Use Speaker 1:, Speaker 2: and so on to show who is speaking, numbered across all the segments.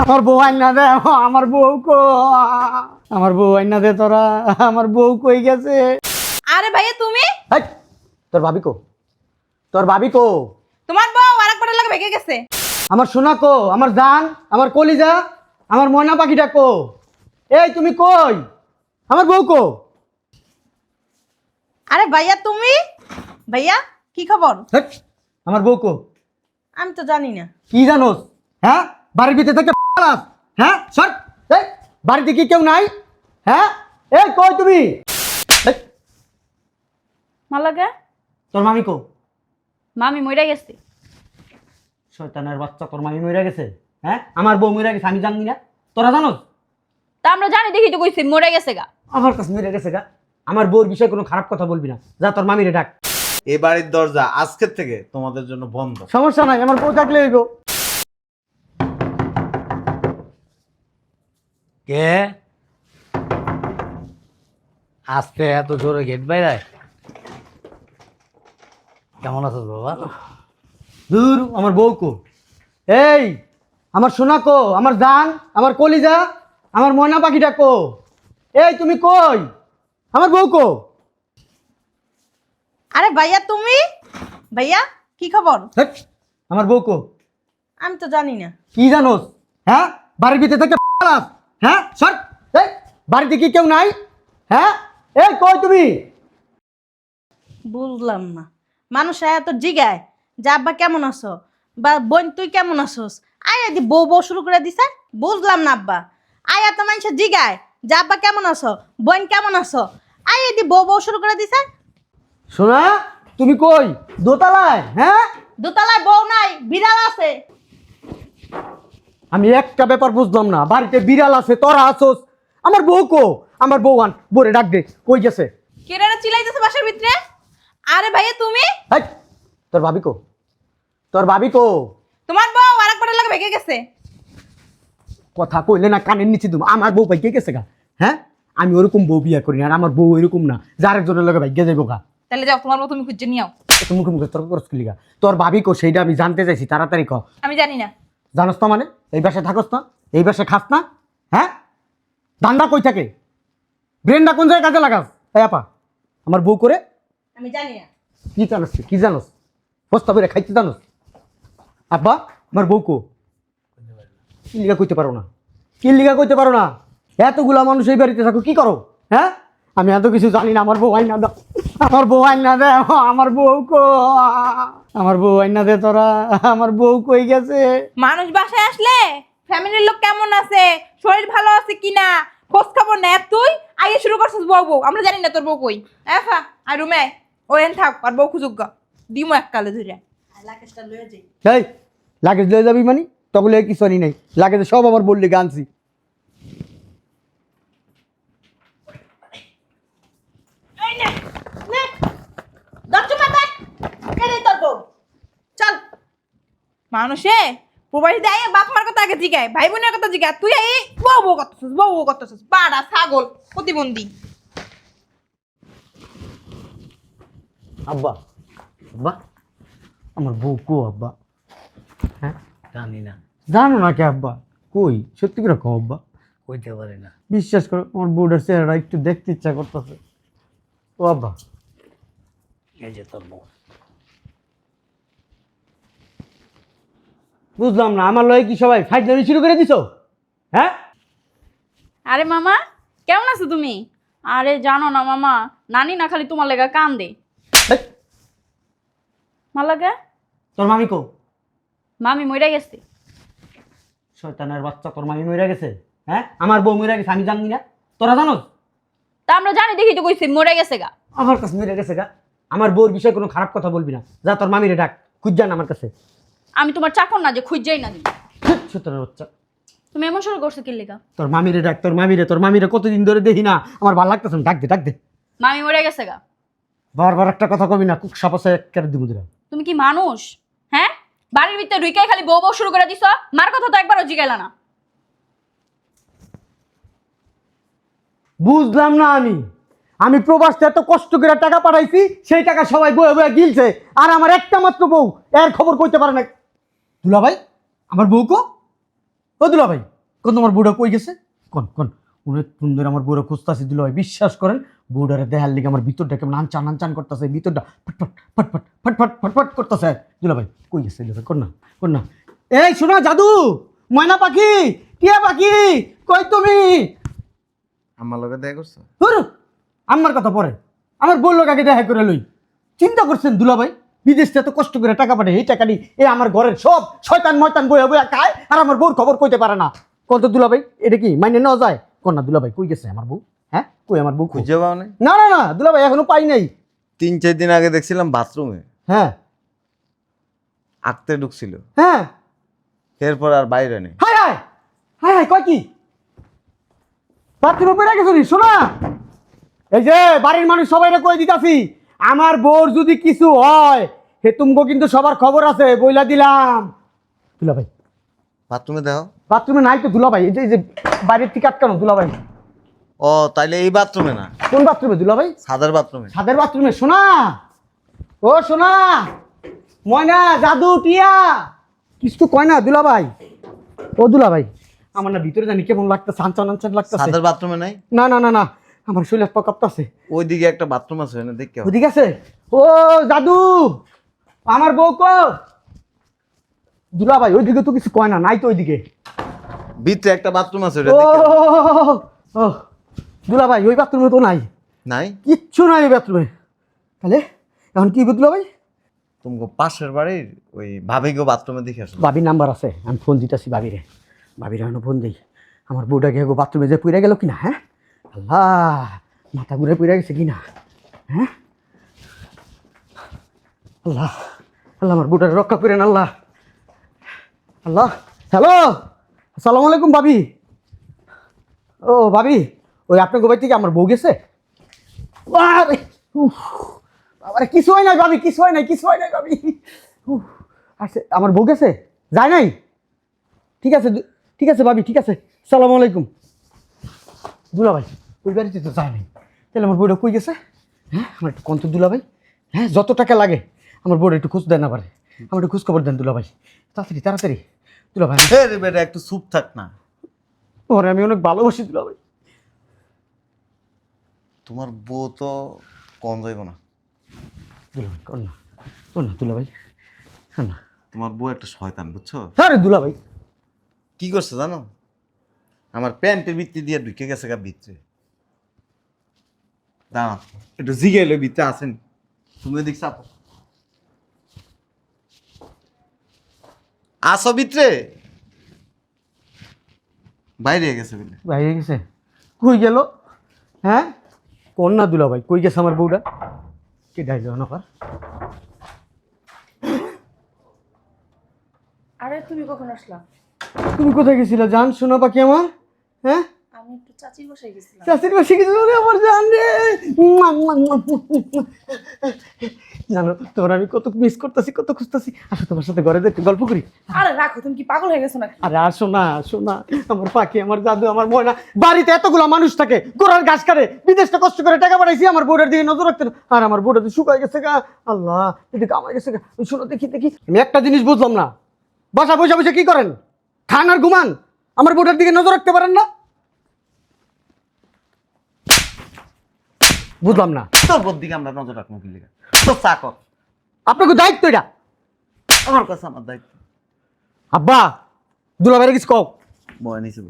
Speaker 1: আমার বউ আইনা দে আমার বউ কো। আমার বউ আইনা দে তোরা আমার বউ কই গেছে?
Speaker 2: আরে ভাইয়া তুমি?
Speaker 1: হাই, তোর ভাবি কো? তোর ভাবি কো?
Speaker 2: তোমার বউ আরেকবার লাগে ভেঙে গেছে।
Speaker 1: আমার সোনা কো? আমার জান? আমার কলিজা? আমার ময়না পাখিটা কো? এই তুমি কই? আমার বউ কো?
Speaker 2: আরে ভাইয়া তুমি? ভাইয়া কি খবর?
Speaker 1: হেট, আমার বউ কো?
Speaker 2: আমি তো জানি না।
Speaker 1: কি জানোস? হ্যাঁ? বাড়ির ভিতরে থেকে পালাস হ্যাঁ সর। এই বাড়িতে কি কেউ নাই? হ্যাঁ? এই কই তুমি?
Speaker 3: মালাগা
Speaker 1: তোর মামি কো?
Speaker 3: মামি মইরা গেছে।
Speaker 1: শয়তানের বাচ্চা তোর মামি মরে গেছে? হ্যাঁ? আমার বউ মরে গেছে আমি জানি না। তোরা জানোস?
Speaker 3: তা আমরা জানি দেখি তো কইছি মরে গেছে গা।
Speaker 1: আমার কাছে মেরে গেছে গা। আমার বউর বিষয়ে কোনো খারাপ কথা বলবি না। যা তোর মামিরে ডাক।
Speaker 4: এ বাড়ির দরজা আজকের থেকে তোমাদের জন্য বন্ধ।
Speaker 1: সমস্যা নাই আমার বউ থাকলে হইব।
Speaker 5: কে? আজকে এত জোরে গেট বাইরায়। কেমন আছো বাবা?
Speaker 1: দূর আমার বউ কো। এই আমার সোনা কো আমার জান আমার কলিজা আমার ময়না পাখিটা কো। এই তুমি কই? আমার বউ কো।
Speaker 2: আরে ভাইয়া তুমি? ভাইয়া কি খবর?
Speaker 1: হেট, আমার বউ কো।
Speaker 2: আমি তো জানি না।
Speaker 1: কি জানোস? হ্যাঁ? বাড়ির ভিতরে থেকে হ্যাঁ সর। এই বাড়িতে কি কেউ নাই? হ্যাঁ? এই কই তুমি?
Speaker 2: বুঝলাম না। মানুষ এত জিগায়। যে আব্বা কেমন আছো? বা বোন তুই কেমন আছোস? আয়া দি বউ বউ শুরু করে দিছে। বুঝলাম না আব্বা। আয়া তো মানুষ জিগায়। যে আব্বা কেমন আছো? বোন কেমন আছো? আয়া দি বউ বউ শুরু করে দিছে।
Speaker 1: শোনা তুমি কই? দোতলায় হ্যাঁ?
Speaker 2: দোতলায় বউ নাই বিড়াল আছে।
Speaker 1: আমি একটা ব্যাপার বুঝলাম না। বাড়িতে বিড়াল আছে তোরা আসোস আমার বউ কো? আমার বউ আন বোরে ডাক দে কই গেছে?
Speaker 2: কেরারা চিলাইতেছে বাসার ভিতরে? আরে ভাইয়া তুমি?
Speaker 1: হাই তোর ভাবি কো? তোর ভাবি কো?
Speaker 2: তোমার বউ আরেকবার লাগে ভেঙে গেছে।
Speaker 1: কথা কইলে না কানের নিচে তুমি আমার বউ পাইকে গেছে গা। হ্যাঁ? আমি ওরকম বউ বিয়া করি না আর আমার বউ এরকম না। যার একজনের লগে ভাগ্যে যাইব গা।
Speaker 2: তাহলে যাও তোমার বউ তুমি খুঁজে নিও
Speaker 1: তো মুখে মুখে তর্ক করছ তোর ভাবি কো সেইটা আমি জানতে চাইছি তাড়াতাড়ি ক
Speaker 2: আমি জানি না।
Speaker 1: জানোস না মানে? এই বাসায় থাকস না এই বাসায় খাস না হ্যাঁ? ধান্দা কই থাকে? ব্রেনটা কোন জায়গায় কাজে লাগাস? এই আপা আমার বউ করে?
Speaker 2: আমি জানি না।
Speaker 1: কি জানোস তুই? কি জানোস? বস্তা করে খাইতে জানোস? আব্বা আমার বউ কো? কি লিগা কইতে পারো না? কি লিগা কইতে পারো না? এতগুলা মানুষ এই বাড়িতে থাকো কি করো? হ্যাঁ? আমি এত কিছু জানি না আমার বউ আইনা দাও আমার বউ আইনা দে আমার বউ কো। আমার বউ আইনা দে তোরা আমার বউ কই গেছে?
Speaker 2: মানুষ বাসায় আসলে ফ্যামিলির লোক কেমন আছে? শরীর ভালো আছে কিনা? খোঁজ খবর নে তুই আগে শুরু করছিস বউ বউ। আমরা জানি না তোর বউ কই। এফা আর রুমে ও এন থাক আর বউ খুঁজুক গা। দিমো এক কালে ধরে লাকেশটা লয়ে যাই।
Speaker 1: লাগেজ লয়ে যাবি মানে? তখন কিছু আনি নাই। লাগেজ সব আমার বললি গানছি
Speaker 2: এই নে নে দচ্চু মাথায় এটাই তোর বউ চল মানুষে প্রবাসী দেয় বাপ মার কথা আগে জিগায় ভাই বোনের কথা জিগায় তুই এই বউ বউ করতেছিস বউ বউ করতেছিস পাড়া ছাগল প্রতিবন্ধী।
Speaker 1: আব্বা আব্বা আমার বউ কো আব্বা? হ্যাঁ?
Speaker 5: জানি না।
Speaker 1: জানো না কে আব্বা? কই? সত্যি করে কো আব্বা।
Speaker 5: কইতে পারে না।
Speaker 1: বিশ্বাস করো আমার বউটার চেহারা একটু দেখতে ইচ্ছা করতেছে। ও আব্বা।
Speaker 5: এই যে তোর বউ।
Speaker 1: বুঝলাম না আমার লয়ে কি সবাই জানি শুরু করে দিছো? হ্যাঁ?
Speaker 3: আরে মামা কেমন আছো তুমি? আরে জানো না মামা নানি না খালি তোমার লেগা কান দে মালাগা
Speaker 1: তোর মামি কো?
Speaker 3: মামি মইরা গেছে।
Speaker 1: শয়তানের বাচ্চা তোর মামি মরে গেছে? হ্যাঁ? আমার বউ মরে গেছে আমি জানি না। তোরা জানোস?
Speaker 3: তা আমরা জানি দেখি তো কইছি মরে গেছে গা।
Speaker 1: আমার কাছে মেরে গেছে গা। আমার বউর বিষয়ে কোনো খারাপ কথা বলবি না। যা তোর মামিরে ডাক খুঁজ যান আমার কাছে।
Speaker 3: আমি তোমার চাকর না যে খুঁজেই না দিই
Speaker 1: সত্যের বাচ্চা।
Speaker 3: তুমি এমন শুরু করছ কি লেগা
Speaker 1: তোর মামিরে ডাক তোর মামিরে তোর মামিরে কতদিন ধরে দেখি না। আমার ভালো লাগতেছে না, ডাক দে ডাক দে।
Speaker 3: মামি মরে গেছে গা।
Speaker 1: বারবার একটা কথা কবি না কুক সাপাশে কেটে দিব দিলাম
Speaker 3: তুমি কি মানুষ? হ্যাঁ? বাড়ির ভিতরে ঢুইকাই খালি বউ বউ শুরু করে দিছ মার কথা তো একবারও জিগাইলা না।
Speaker 1: বুঝলাম না আমি। আমি প্রবাসে এত কষ্ট করে টাকা পাঠাইছি সেই টাকা সবাই বয়ে বয়ে গিলছে। আর আমার একটা মাত্র বউ এর খবর কইতে পারে না। দুলা ভাই আমার বউ কো? ও ও দুলা ভাই কোন তোমার বুড়া কই গেছে? কোন কোন? অনেক সুন্দর আমার বুড়া খুঁজতেছে দুলা ভাই বিশ্বাস করেন বুড়ারে দেহার লিগে আমার ভিতরটা কেমন আনচান আনচান করতেছে ভিতরটা ফটফট ফটফট ফটফট ফটফট করতেছে। দুলা ভাই কই গেছে দুলা কোন না কোন না। এই শোনা জাদু ময়না পাখি টিয়া পাখি কই তুমি?
Speaker 4: আমার লগে দেখা করছ?
Speaker 1: আমার কথা পরে। আমার বলল আগে দেখা করে লই। চিন্তা করছেন দুলা ভাই বিদেশ থেকে এত কষ্ট করে টাকা পাঠায় এই টাকা নিয়ে এ আমার ঘরের সব শয়তান ময়তান বইয়া বইয়া খায় আর আমার বউর খবর কইতে পারে না। কত দুলা ভাই এটা কি মাইনে নেওয়া যায়? কোন না দুলা ভাই কই গেছে আমার বউ? হ্যাঁ? কই আমার বউ
Speaker 4: খুঁজে পাও নাই?
Speaker 1: না না না দুলা ভাই এখনও পাই নাই।
Speaker 4: তিন চার দিন আগে দেখছিলাম বাথরুমে।
Speaker 1: হ্যাঁ।
Speaker 4: আঁকতে ঢুকছিল।
Speaker 1: হ্যাঁ।
Speaker 4: এরপর আর বাইরে নেই।
Speaker 1: হায় হায় হায় হায় কয় কি? বাথরুমে পড়ে গেছো নি শোনা এই যে বাড়ির মানুষ সবাই কই দিতাছি আমার বউর যদি কিছু হয় হে তুমগো কিন্তু সবার খবর আছে বইলা দিলাম। দুলা ভাই।
Speaker 4: বাথরুমে দেখো
Speaker 1: বাথরুমে নাই তো দুলা ভাই এই যে এই যে বাইরের থেকে আটকানো দুলা ভাই।
Speaker 4: ও তাইলে এই বাথরুমে না?
Speaker 1: কোন বাথরুমে দুলা ভাই?
Speaker 4: সাদার বাথরুমে।
Speaker 1: ছাদের বাথরুমে শোনা ও শোনা ময়না জাদু টিয়া। কিছু কয় না দুলা ভাই? ও দুলা ভাই। আমার না ভিতরে জানি কেমন লাগতেছে আনচান আনচান লাগতেছে।
Speaker 4: সাদার বাথরুমে নাই?
Speaker 1: না না না না। আমার শরীর পকাপতাছে
Speaker 4: ওইদিকে একটা বাথরুম আছে না দেখতে।
Speaker 1: ওদিকে আছে? ও জাদু! আমার বউ কো দুলা ভাই ওইদিকে তো কিছু কয় না নাই তো ওইদিকে।
Speaker 4: ভিতরে একটা বাথরুম আছে ওটা।
Speaker 1: ও দুলা ভাই ওই বাথরুমে তো নাই।
Speaker 4: নাই?
Speaker 1: কিচ্ছু নাই ওই বাথরুমে। তাহলে এখন কি বুঝলো ভাই?
Speaker 4: তুমি পাশের বাড়ির ওই ভাবিকে বাথরুমে দেখে আসো
Speaker 1: ভাবির নাম্বার আছে আমি ফোন দিতেছি ভাবিরে। ভাবির এখন ফোন দিই। আমার বউটা গিয়ে বাথরুমে যে পুড়ে গেল কিনা হ্যাঁ? আল্লাহ মাথা ঘুরে পুড়ে গেছে কিনা? হ্যাঁ? আল্লাহ আল্লাহ আমার বউটারে রক্ষা করেন আল্লাহ। আল্লাহ হ্যালো আসসালামু আলাইকুম ভাবি। ও ভাবি ওই আপনার গোবাই থেকে আমার বউ গেছে? আরে, বাবারে কিছু হয় নাই ভাবি কিছু হয় নাই কিছু হয় নাই ভাবি। আসে আমার বউ গেছে? যায় নাই? ঠিক আছে ঠিক আছে ভাবি ঠিক আছে সালাম আলাইকুম। দুলা ভাই ওই বাড়িতে তো যায় নাই। তাহলে আমার বউটা কই গেছে? হ্যাঁ আমার একটু কন্ত দুলা ভাই হ্যাঁ যত টাকা লাগে আমার বউটা একটু খোঁজ দেন না পারে আমার একটু খোঁজ খবর দেন দুলা ভাই তাড়াতাড়ি। তাড়াতাড়ি দুলা ভাই
Speaker 4: রে বেটা একটু চুপ থাক না।
Speaker 1: ওরে আমি অনেক ভালোবাসি দুলা ভাই
Speaker 4: তোমার বউ তো কম যাইব না।
Speaker 1: দুলা ভাই কর না কর না দুলা ভাই কর না।
Speaker 4: তোমার বউ একটা শয়তান বুঝছ?
Speaker 1: আরে দুলা ভাই
Speaker 4: কি করছে জানো? আমার প্যান্টের ভিত্তি দিয়ে ঢুকে গেছে গা ভিতরে। দাঁড়া একটু জিগে এলো ভিতরে আসেন তুমি এদিক চাপো। আসো ভিতরে। বাইরে গেছে বলে।
Speaker 1: বাইরে গেছে? কই গেল? হ্যাঁ? কোন না দুলা ভাই? কই গেছে আমার বউটা? কে ডাইল নফার
Speaker 2: আরে তুমি কখন আসলা?
Speaker 1: তুমি কোথায় গেছিলে? জান শোনো পাখি আমার। হ্যাঁ?
Speaker 2: আমি একটু চাচি বসে গেছিলাম।
Speaker 1: রে আমার জান রে! তোমার আমি কত মিস করতেছি কত খুঁজতেছি। আসো তোমার সাথে ঘরে একটু গল্প করি।
Speaker 2: আরে রাখো তুমি কি পাগল হয়ে গেছো নাকি?
Speaker 1: আরে আসো না আসো না। আমার পাখি আমার জাদু আমার ময়না। বাড়িতে এতগুলো মানুষ থাকে গোড়ার ঘাস কাটে বিদেশটা কষ্ট করে টাকা পাঠাইছি আমার বোর্ডের দিকে নজর রাখতে। আর আমার বোর্ডের শুকাই গেছে গা। আল্লাহ এদিকে আমার গেছে গা। শোনো দেখি দেখি। আমি একটা জিনিস বুঝলাম না। বাসা বসে বসে কি করেন? খান আর ঘুমান। আমার বোর্ডের দিকে নজর রাখতে পারেন না? বুঝলাম না।
Speaker 4: তোর বোর দিকে আমরা নজর রাখব কি লেগে? তো চাকর
Speaker 1: আপনাকে দায়িত্ব এটা?
Speaker 4: আমার কাছে আমার দায়িত্ব।
Speaker 1: আব্বা দুলাভাইয়ের কিছু কও।
Speaker 4: বয় নিছে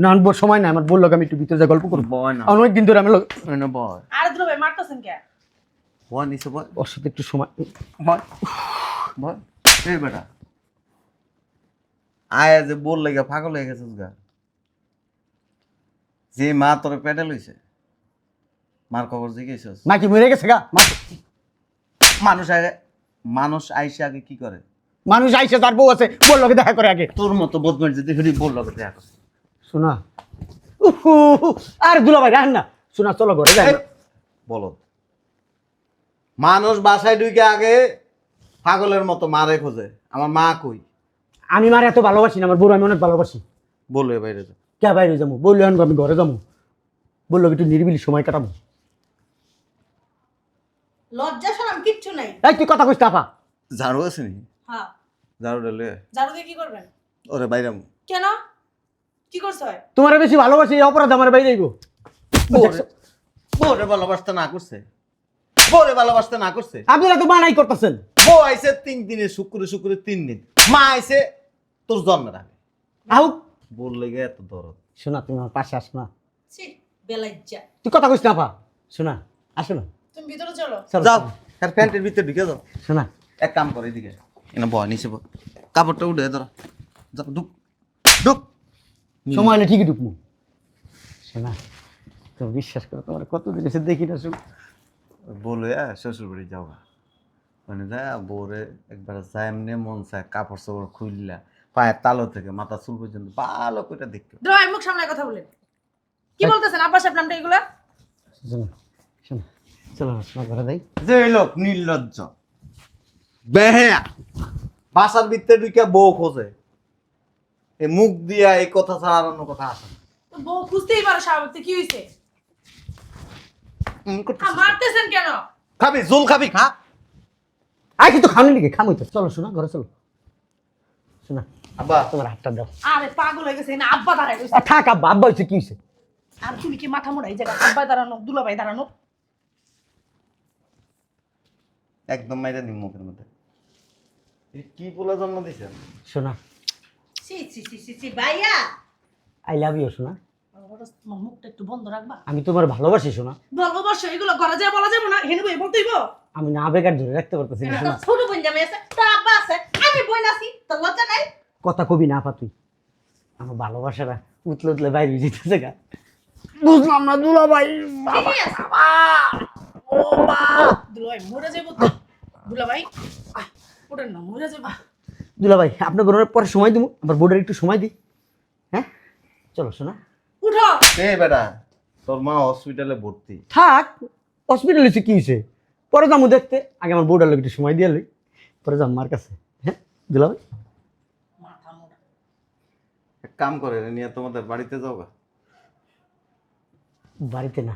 Speaker 1: না আনব সময় নাই আমার বলল আমি একটু ভিতরে যা গল্প করব।
Speaker 4: বয় না।
Speaker 1: অনেক দিন ধরে আমি লোক-
Speaker 4: না বয়।
Speaker 2: আরে মারতেছেন কে?
Speaker 4: বয় নিছে বয়।
Speaker 1: ওর সাথে একটু সময়
Speaker 4: বয়। বয়। এই বেটা। আয়া যে বল লেগে পাগল হয়ে গেছিস গা। যে মা তোর পেটে লইছে। মার খবর জিজ্ঞেস
Speaker 1: নাকি মরে গেছে গা মা-
Speaker 4: মানুষ আগে মানুষ আইসে আগে কি করে?
Speaker 1: মানুষ আইসে তার বউ আছে বলল কি দেখা করে আগে।
Speaker 4: তোর মতো বদমাইশ যদি ফিরি বল লগে দেখা করছে।
Speaker 1: শোনা। আর দুলাভাই রাখেন না। শোনা চলো ঘরে যাই।
Speaker 4: বলো। মানুষ বাসায় ঢুকে আগে পাগলের মতো মারে খোঁজে। আমার মা কই?
Speaker 1: আমি মার এত ভালোবাসি না আমার বউ আমি অনেক ভালোবাসি।
Speaker 4: বলো এ বাইরে যা।
Speaker 1: কে বাইরে যাব? বলল আমি ঘরে যাব। বলল একটু নিরিবিলি সময় কাটাবো।
Speaker 2: লজ্জা শরম কিচ্ছু নাই।
Speaker 1: এই তুই কথা কইস টাপা
Speaker 4: ঝাড়ু আছে নি?
Speaker 2: হ্যাঁ
Speaker 4: ঝাড়ু ডালে
Speaker 2: ঝাড়ু দিয়ে কি করবেন?
Speaker 4: ওরে বাইরে
Speaker 2: কেন? কি করছ?
Speaker 1: তোমার বেশি ভালোবাসি এই অপরাধ আমার বাইরে গো
Speaker 4: বউরে- ভালোবাসতে না করছে। বউরে ভালোবাসতে না করছে।
Speaker 1: আপনারা তো মানাই করতেছেন।
Speaker 4: বউ আইছে তিন দিনে শুক্রে শুক্রে তিন দিন। মা আইছে তোর জন্মের আগে।
Speaker 1: আউ।
Speaker 4: বললে গে এত দরদ।
Speaker 1: শোনা তুমি আমার পাশে আসো না।
Speaker 2: ছি বেলাইজ্জা।
Speaker 1: তুই কথা কইস না পা শোনা আসো না।
Speaker 2: তুমি ভিতরে চলো।
Speaker 4: যাও। আর প্যান্টের ভিতরে ঢুকে যাও।
Speaker 1: শোনা।
Speaker 4: এক কাম করে এদিকে। এনে বয় নিচে বয়। কাপড়টা উঠে ধরো। যাও ঢুক। ঢুক।
Speaker 1: সময় হলে ঠিকই ঢুকবো। শোনা তুমি বিশ্বাস করো তোমার কত দিন এসে দেখি না শুন।
Speaker 4: বলে শ্বশুর বাড়ি যাও মানে যা বউরে একবার যায় এমনি মন চায় কাপড় চাপড় খুললা পায়ের তালো থেকে মাথা চুল পর্যন্ত ভালো করে দেখতে।
Speaker 2: মুখ সামনে কথা বলেন। কি বলতেছেন আব্বা সাহেব নামটা এগুলা?
Speaker 1: শোনা শোনা। চলো না শোনা ঘরে যাই
Speaker 4: যে লোক নির্লজ্জ। বেহেয়া। বাসার ভিতরে ঢুকে বউ খোঁজে। এই মুখ দিয়া এই কথা ছাড়া আর অন্য কথা আসে না।
Speaker 2: তো বউ খুঁজতেই পারো স্বাভাবিক কি হয়েছে
Speaker 4: হুম, করতেছিস।
Speaker 2: মারতেছেন কেন?
Speaker 4: খাবি জোল খাবি খা।
Speaker 1: আয় কিন্তু খামনি নাকি খামই তো চলো শোনা ঘরে চলো। শোনা
Speaker 4: আব্বা।
Speaker 1: তোমার হাতটা দাও।
Speaker 2: আরে পাগল হয়ে গেছে না আব্বা দাঁড়ায় রয়েছে।
Speaker 1: আর থাক আব্বা আব্বা হয়েছে কি হয়েছে
Speaker 2: আর তুমি কি মাথা মোড়া এই জায়গায় আব্বা দাঁড়ানো দুলাভাই দাঁড়ানো?
Speaker 4: একদম মাইরা দিম মুখের মধ্যে। কি বলে জন্ম দিছে?
Speaker 1: শোনা।
Speaker 2: সি সি সি সি সি ভাইয়া।
Speaker 1: আই লাভ ইউ শোনা।
Speaker 2: তোমার মুখটা একটু বন্ধ রাখবা।
Speaker 1: আমি তোমার ভালোবাসি শোনা।
Speaker 2: বর্ষ এগুলো ঘরে যা বলা যাবে না। হেনু ভাই বলতেইব
Speaker 1: আমি না বেকার ধরে রাখতে পারতেছি না শোনা।
Speaker 2: ছোট বোন জামাই আছে তার আব্বা আছে আমি বোন আছি তোর লজ্জা নাই?
Speaker 1: কথা কবি না পা তুই। আমার ভালোবাসাটা উতলে উতলে বাইরে যেতেছে গা। বুঝলাম না দুলা ভাই
Speaker 2: দুলাভাই মরে যাব তো। দুলাভাই না মরে যাব।
Speaker 1: আপনার বোনের পরে সময় দিব আবার বোর্ডের একটু সময় দিই। হ্যাঁ? চলো শোনা।
Speaker 2: উঠো।
Speaker 4: এ বেটা তোর মা হসপিটালে ভর্তি।
Speaker 1: থাক হসপিটাল হয়েছে কি হয়েছে? পরে যাব দেখতে। আগে আমার বোর্ডের লোক একটু সময় দিয়ে লই। পরে যাম মার কাছে। হ্যাঁ দুলা ভাই
Speaker 2: মাথা
Speaker 4: এক কাম করে রে, নিয়ে তোমাদের বাড়িতে যাও
Speaker 1: বাড়িতে না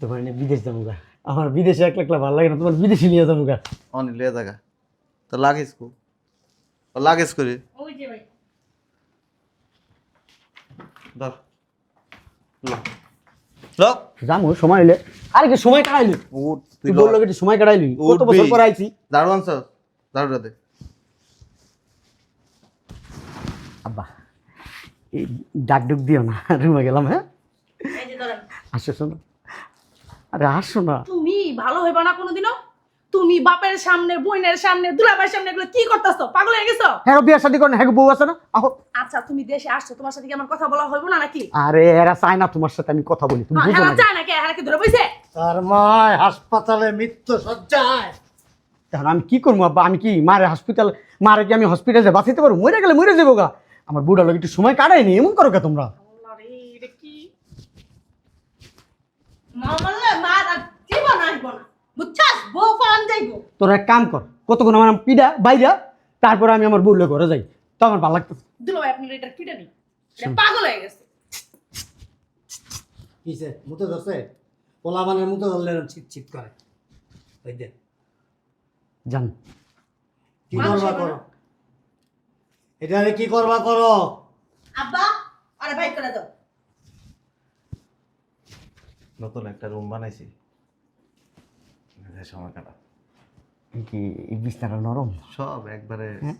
Speaker 1: তোমার বিদেশ যাব গা। আমার বিদেশে এক লাখ ভালো লাগে না তোমার বিদেশে নিয়ে যাব গা।
Speaker 4: অনি লিয়ে জায়গা তো লাগেজ কো। লাগেজ করে।
Speaker 2: ওই যে ভাই।
Speaker 4: ধর। লোক
Speaker 1: যাব সময় হইলে। আরে কি সময় কাটাইলি? তুই বলল কি সময় কাটাইলি? কত। বছর পর আইছি?
Speaker 4: দারু আনছ। দারুটা দে।
Speaker 1: আব্বা এই ডাক ডুক দিও না রুমে গেলাম হ্যাঁ?
Speaker 2: এই
Speaker 1: আসো শোনো। আরে আসো না।
Speaker 2: তুমি ভালো হইবা না কোনোদিনও? তুমি বাপের সামনে বোনের সামনে দুলাভাইয়ের সামনে এগুলো কি করতেছো? পাগল হয়ে গেছো?
Speaker 1: হ্যাঁ বিয়ার শাদি করেন হ্যাঁ বউ আছে না? আহো।
Speaker 2: আচ্ছা তুমি দেশে আসছো তোমার সাথে কি আমার কথা বলা হইব না নাকি?
Speaker 1: আরে এরা চায় না তোমার সাথে আমি কথা বলি তুমি
Speaker 2: হ্যাঁ,
Speaker 1: বুঝো না।
Speaker 2: চায় নাকি এরা কি ধরে বইছে?
Speaker 5: তার মায় হাসপাতালে মৃত্যু সজ্জায়।
Speaker 1: এখন আমি কি করব আব্বা? আমি কি মারে হসপিটাল মারে কি আমি হসপিটালে বাঁচাইতে পারব? মরে গেলে মরে যাব গা। আমার বুড়া লোক একটু সময় কাটায়নি এমন করো কে তোমরা
Speaker 2: রে, এটা কি? মা মারলে মা আর জীবন আসব না বুঝছাস? বউ পান যাইবো।
Speaker 1: তোরা এক কাম কর কতক্ষণ আমার পিডা বাইরা তারপরে আমি আমার বুড়লে ঘরে যাই। তো আমার ভালো লাগতো
Speaker 2: দুলাভাই আপনার এটা নেই? এটা পাগল হয়ে গেছে।
Speaker 5: কিসে মুতে ধরছে? পোলা মানের মুতে ধরলে ছিট ছিট করে। ওই
Speaker 1: জান।
Speaker 5: কি করবা করো?
Speaker 2: না।
Speaker 5: এটারে কি করবা করো?
Speaker 2: আব্বা আরে ভাই করে দাও।
Speaker 4: নতুন একটা রুম বানাইছি। এখানে সময় কাটা
Speaker 1: কি এই বিছনাটা নরম?
Speaker 4: সব একবারে
Speaker 1: হ্যাঁ?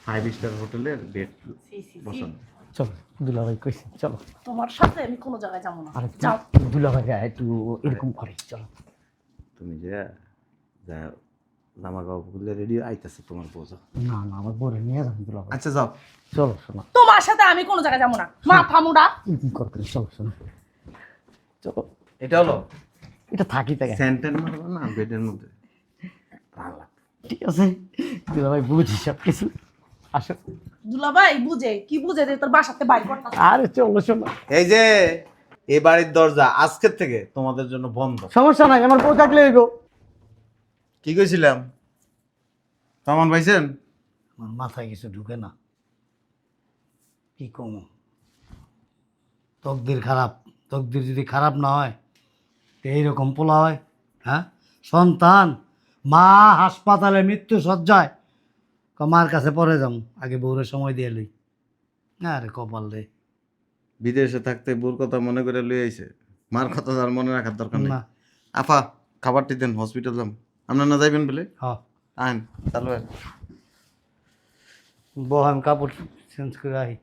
Speaker 4: ফাইভ স্টার হোটেলের বেড
Speaker 2: সি, সি, সি।
Speaker 4: বসান।
Speaker 1: চলো দুলাভাই কইছে চলো।
Speaker 2: তোমার সাথে আমি কোনো জায়গায় যাব না।
Speaker 1: আরে
Speaker 2: যাও।
Speaker 1: দুলাভাই একটু এরকম করে চলো।
Speaker 4: তুমি যে যা জামা কাপড় রেডি আইতেছে তোমার বোঝো
Speaker 1: না না আমার বউরে নিয়ে যাব দুলাভাই।
Speaker 4: আচ্ছা যাও।
Speaker 1: চলো শোনা।
Speaker 2: তোমার সাথে আমি কোনো জায়গায় যাব না। মাথা মুড়া।
Speaker 1: কি করতে চলো শোনা। চলো।
Speaker 4: এটা হলো
Speaker 1: এটা থাকি থাকে।
Speaker 4: স্যান্টেন মারবো না বেডের মধ্যে?
Speaker 1: ঠিক আছে দুলাভাই বুঝি সব কিছু আসো।
Speaker 2: দুলাভাই বুঝে? কি বুঝে যে তোর বাসাতে বাইর করতে
Speaker 1: আরে চলো শোনো
Speaker 4: এই যে এই বাড়ির দরজা আজকের থেকে তোমাদের জন্য বন্ধ।
Speaker 1: সমস্যা নাই আমার বউ থাকলে গো
Speaker 4: কি কইছিলাম? কেমন পাইছেন?
Speaker 5: আমার মাথায় কিছু ঢুকে না। কি কমো? তকদির খারাপ। তকদির যদি খারাপ না হয় এইরকম পোলা হয় হ্যাঁ? সন্তান মা হাসপাতালে মৃত্যু সজ্জায় ক মার কাছে পরে যাম আগে বউরে সময় দিয়ে লই। আরে কপাল রে।
Speaker 4: বিদেশে থাকতে বোর কথা মনে করে লই আইছে। মার কথা আর মনে রাখার দরকার নেই।
Speaker 5: না।
Speaker 4: আফা খাবারটি দেন হসপিটাল যাম। আপনার না যাইবেন বলে?
Speaker 5: হ।
Speaker 4: আইন চালু আইন।
Speaker 5: বহ আমি কাপড় চেঞ্জ করে আহি।